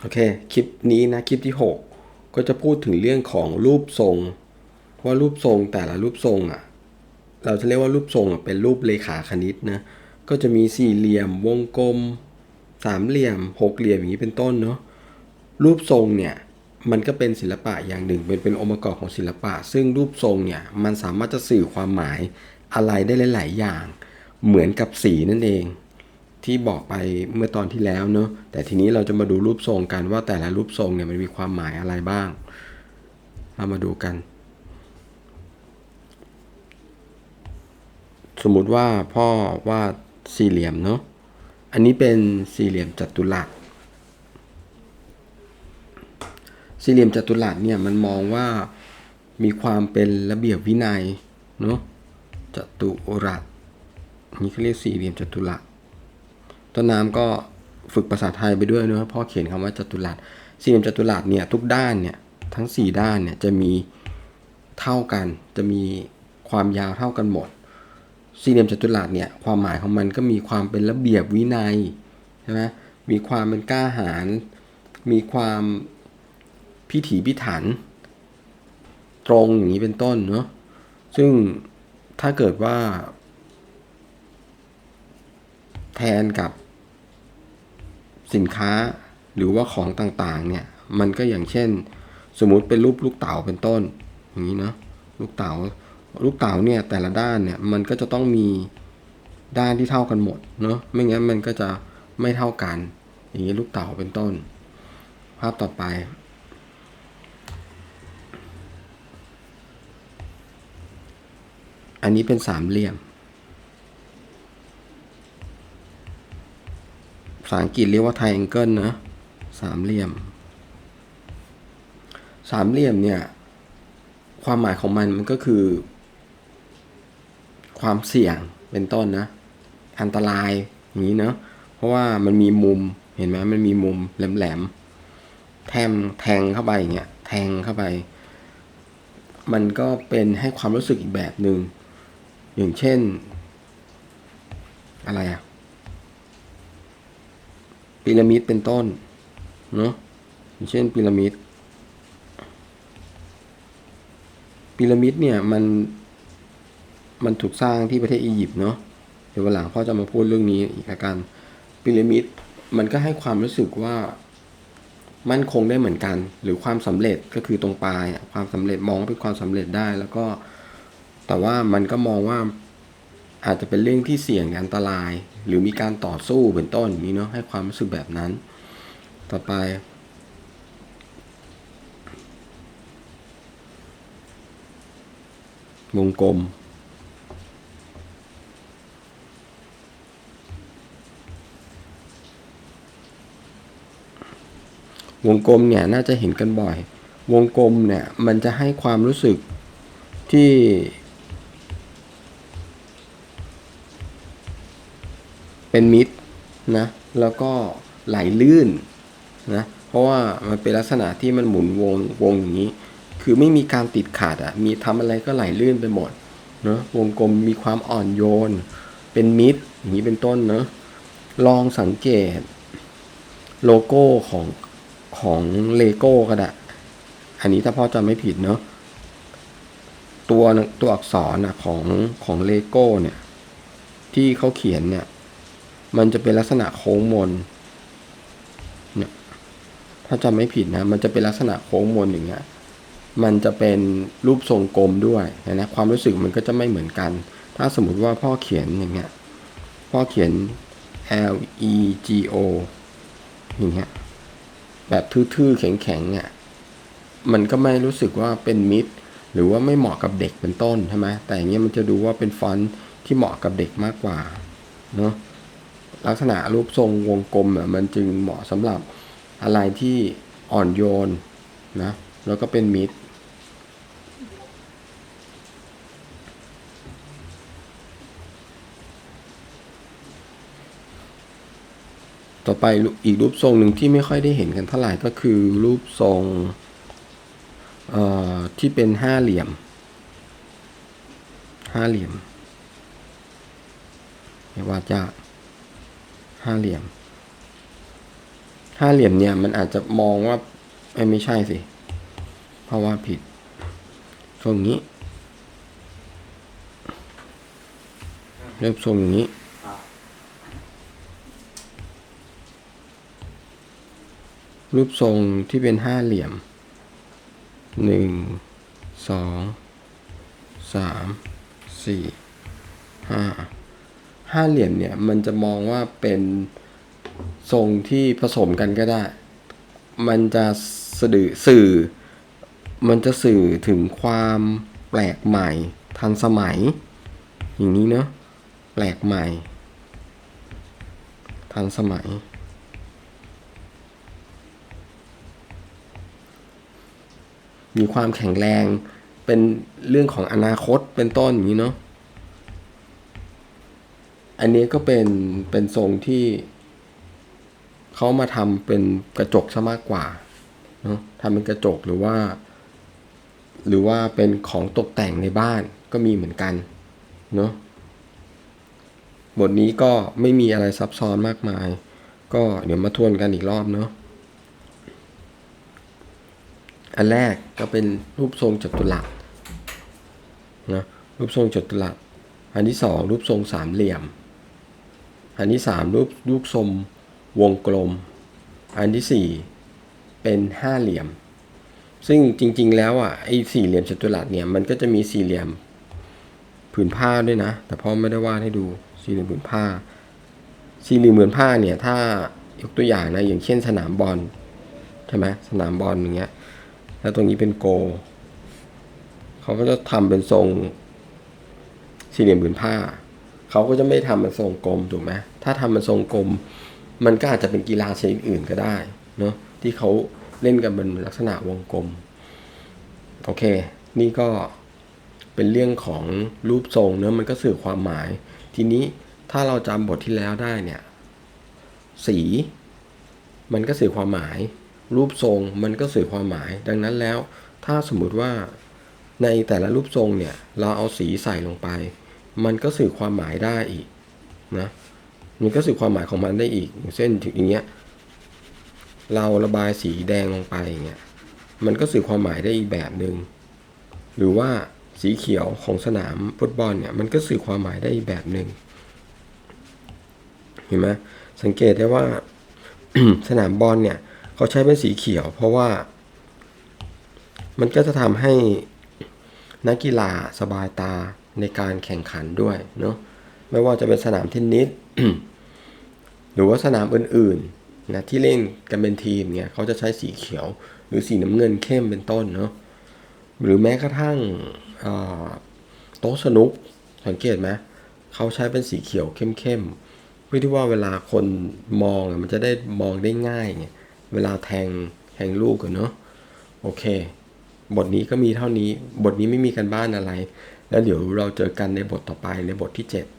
โอเค คลิปนี้นะ คลิปที่ 6 ก็จะพูดถึงเรื่องของรูปทรง ว่ารูปทรงแต่ละรูปทรงอะ เราจะเรียกว่ารูปทรงอะเป็นรูปเลขาคณิตนะ ก็จะมีสี่เหลี่ยม วงกลม สามเหลี่ยม หกเหลี่ยมอย่างนี้เป็นต้นเนาะ รูปทรงเนี่ย มันก็เป็นศิลปะอย่างหนึ่ง เป็นเป็นองค์ประกอบของศิลปะ ซึ่งรูปทรงเนี่ย มันสามารถจะสื่อความหมายอะไรได้หลาย ๆ อย่าง เหมือนกับสีนั่นเอง ที่บอกไปเมื่อตอนที่แล้วเนอะแต่ทีนี้เราจะมาดูรูปทรงกันว่าแต่ละรูปทรงเนี่ยมันมีความหมายอะไรบ้าง เรามาดูกัน สมมุติว่าพ่อวาดสี่เหลี่ยมเนาะอันนี้เป็นสี่เหลี่ยมจัตุรัสสี่เหลี่ยมจัตุรัสเนี่ยมันมองว่ามีความเป็นระเบียบวินัยเนาะจัตุรัสนนี้เขาเรียกสี่เหลี่ยมจัตุรัส ต้นน้ำก็ฝึกภาษาไทยไปด้วยเนอะพ่อเขียนคำว่าจัตุรัสสี่เหลี่ยมจัตุรัสเนี่ยทุกด้านเนี่ยทั้งสี่ด้านเนี่ยจะมีเท่ากัน จะมีความยาวเท่ากันหมด สี่เหลี่ยมจัตุรัสเนี่ยความหมายของมันก็มีความเป็นระเบียบวินัยใช่ไหมมีความเป็นกล้าหาญมีความพิถีพิถัน ตรงอย่างนี้เป็นต้นเนาะซึ่งถ้าเกิดว่า แทนกับ สินค้าหรือว่าของต่างๆเนี่ยมันก็อย่างเช่น สมมุติเป็นรูปลูกเต๋าเป็นต้น อย่างนี้เนาะลูกเต๋าลูกเต๋าเนี่ยแต่ละด้านเนี่ยมันก็จะต้องมีด้านที่เท่ากันหมดเนาะไม่งั้นมันก็จะไม่เท่ากัน อย่างนี้ลูกเต๋าเป็นต้น ภาพต่อไปอันนี้เป็นสามเหลี่ยม ภา ษาอังกฤษเรียกว่า triangle นะสามเหลี่ยม สามเหลี่ยมเนี่ย ความหมายของมันมันก็คือ ความเสี่ยงเป็นต้นนะ อันตรายอย่างนี้เนาะเพราะว่ามันมีมุมเห็นไหมมันมีมุมแหลมๆแทมแทงเข้าไปอย่างเงี้ยแทงเข้าไป มันก็เป็นให้ความรู้สึกอีกแบบหนึง่งอย่างเช่น อะไรอะ พีระมิดเป็นต้นเนาะเช่นพีระมิดพีระมิดเนี่ยมันมันถูกสร้างที่ประเทศอียิปต์เนาะเดี๋ยววันหลังพ่อจะมาพูดเรื่องนี้อีกล้วกันพีระมิดมันก็ให้ความรู้สึกว่ามั่นคงได้เหมือนกัน หรือความสำเร็จก็คือตรงปลายความสำเร็จมองว่าเป็นความสำเร็จได้แล้วก็ แต่ว่ามันก็มองว่า อาจจะเป็นเรื่องที่เสี่ยงอันตราย หรือมีการต่อสู้เป็นต้นนี้เนาะให้ความรู้สึกแบบนั้น ต่อไป วงกลม วงกลมเนี่ยน่าจะเห็นกันบ่อย วงกลมเนี่ยมันจะให้ความรู้สึกที่ เป็นมิดนะแล้วก็ไหลลื่นนะเพราะว่ามันเป็นลักษณะที่มันหมุนวงวงอย่างนี้ คือไม่มีการติดขาดอะมีทำอะไรก็ไหลลื่นไปหมดเนาะวงกลมมีความอ่อนโยน เป็นมิดอย่างนี้เป็นต้นเนาะลองสังเกตโลโก้ของของเลโก้ก็ได้อันนี้ถ้าพ่อจำไม่ผิดเนาะตัวตัวอักษรนะของของเลโก้เนี่ย ที่เขาเขียนเนี่ย มันจะเป็นลักษณะโค้งมนเนี่ยถ้าจำไม่ผิดนะ มันจะเป็นลักษณะโค้งมนอย่างเงี้ย มันจะเป็นรูปทรงกลมด้วยนะความรู้สึกมันก็จะไม่เหมือนกัน ถ้าสมมุติว่าพ่อเขียนอย่างเงี้ย พ่อเขียน L E G O อย่างเงี้ย แบบทื่อๆ แข็งๆเนี่ยมันก็ไม่รู้สึกว่าเป็นมิดหรือว่าไม่เหมาะกับเด็กเป็นต้นใช่ไหมแต่อย่างเงี้ยมันจะดูว่าเป็นฟอนต์ที่เหมาะกับเด็กมากกว่าเนาะ ลักษณะรูปทรงวงกลมมันจึงเหมาะสำหรับอะไรที่อ่อนโยนนะแล้วก็เป็นมิดต่อไปอีกรูปทรงหนึ่งที่ไม่ค่อยได้เห็นกันเท่าไหร่ก็คือรูปทรงที่เป็นห้าเหลี่ยม ห้าเหลี่ยมเรียกว่ายาก ห้าเหลี่ยม ห้าเหลี่ยมเนี่ย มันอาจจะมองว่าไม่ใช่สิ เพราะว่าผิดทรงนี้เริ่มทรงนี้ รูปทรงที่เป็นห้าเหลี่ยมหนึ่งสองสามสี่ห้า ห้าเหลี่ยมเนี่ยมันจะมองว่าเป็นทรงที่ผสมกันก็ได้ มันจะสื่อสื่อ มันจะสื่อถึงความแปลกใหม่ ทันสมัย อย่างนี้เนาะแปลกใหม่ ทันสมัย มีความแข็งแรงเป็นเรื่องของอนาคตเป็นต้นอย่างนี้เนาะ อันนี้ก็เป็นเป็นทรงที่เขามาทำเป็นกระจกซะมากกว่าเนาะทำเป็นกระจกหรือว่า หรือว่าเป็นของตกแต่งในบ้านก็มีเหมือนกันเนาะบทนี้ก็ไม่มีอะไรซับซ้อนมากมาย ก็เดี๋ยวมาทวนกันอีกรอบเนาะอันแรกก็เป็นรูปทรงจัตุรัสนะรูปทรงจัตุรัสอันที่สองรูปทรงสามเหลี่ยม อันที่สามรูปรูปทรงวงกลม อันที่สี่เป็นห้าเหลี่ยม ซึ่งจริง ๆ แล้วอะไอ้สี่เหลี่ยมจัตุรัสเนี่ยมันก็จะมีสี่เหลี่ยมผืนผ้าด้วยนะ แต่พ่อไม่ได้วาดให้ดูสี่เหลี่ยมผืนผ้า สี่เหลี่ยมผืนผ้าเนี่ยถ้ายกตัวอย่างนะอย่างเช่นสนามบอลใช่ไหมสนามบอลอย่างเงี้ย แล้วตรงนี้เป็นโกเขาก็จะทำเป็นทรงสี่เหลี่ยมผืนผ้า เขาก็จะไม่ทำเป็นทรงกลมถูกไหมถ้าทำเป็นทรงกลม มันก็อาจจะเป็นกีฬาชนิดอื่นก็ได้เนาะที่เขาเล่นกันเป็นลักษณะวงกลม โอเค นี่ก็เป็นเรื่องของรูปทรงเนอะมันก็สื่อความหมาย ทีนี้ถ้าเราจำบทที่แล้วได้เนี่ย สี มันก็สื่อความหมาย รูปทรงมันก็สื่อความหมาย ดังนั้นแล้ว ถ้าสมมุติว่าในแต่ละรูปทรงเนี่ย เราเอาสีใส่ลงไป มันก็สื่อความหมายได้อีกนะมันก็สื่อความหมายของมันได้อีกอย่างเช่นอย่างเงี้ยเราระบายสีแดงลงไปอย่างเงี้ยมันก็สื่อความหมายได้อีกแบบหนึ่งหรือว่าสีเขียวของสนามฟุตบอลเนี่ยมันก็สื่อความหมายได้อีกแบบหนึ่งเห็นไหมสังเกตได้ว่าสนามบอลเนี่ยเขาใช้เป็นสีเขียว เพราะว่า มันก็จะทำให้นักกีฬาสบายตา ในการแข่งขันด้วยเนาะไม่ว่าจะเป็นสนามเทนนิสหรือว่าสนามอื่นๆนะที่เล่นกันเป็นทีมเนี่ยเขาจะใช้สีเขียว หรือสีน้ำเงินเข้มเป็นต้นเนาะหรือแม้กระทั่งโต๊ะสนุกสังเกตไหมเขาใช้เป็นสีเขียวเข้มๆเพื่อที่ว่าเวลาคนมองมันจะได้มองได้ง่ายไงเวลาแทงแทงลูกกันเนาะโอเค บทนี้ก็มีเท่านี้ บทนี้ไม่มีกันบ้านอะไร แล้วเดี๋ยวเราเจอกันในบทต่อไปในบทที่ 7